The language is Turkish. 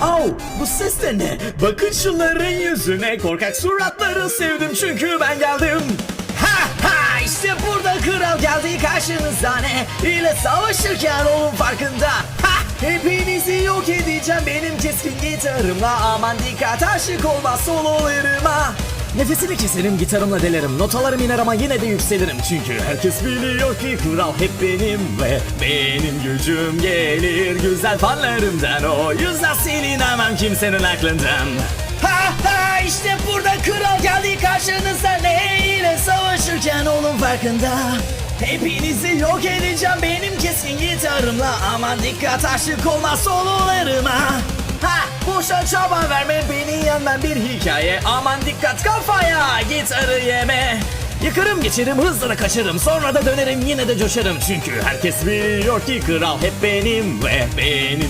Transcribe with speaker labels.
Speaker 1: Au bu ses de ne? Bakın şunların yüzüne korkak suratları sevdim çünkü ben geldim. Ha ha işte burada kral geldi karşınıza ne ile savaşırken olun farkında. Ha hepinizi yok edeceğim benim keskin gitarımla aman dikkat aşık olma sololarıma. Nefesini keserim gitarımla delerim. Notalarım iner ama yine de yükselirim. Çünkü herkes biliyor ki kral hep benim Ve benim gücüm gelir. Güzel fanlarımdan O yüzden silinemem kimsenin aklından. Ha ha işte burada kral geldi karşınıza. Ne ile savaşırken olun farkında. Hepinizi yok edeceğim benim keskin gitarımla. Aman dikkat aşık olma sololarıma Ha boşa çaba verme beni yenmem bir hikaye. Aman dikkat kafaya gitarı yeme. Yıkarım geçerim hızla da kaçarım. Sonra da dönerim yine de coşarım. Çünkü herkes biliyor ki kral hep benim Ve benim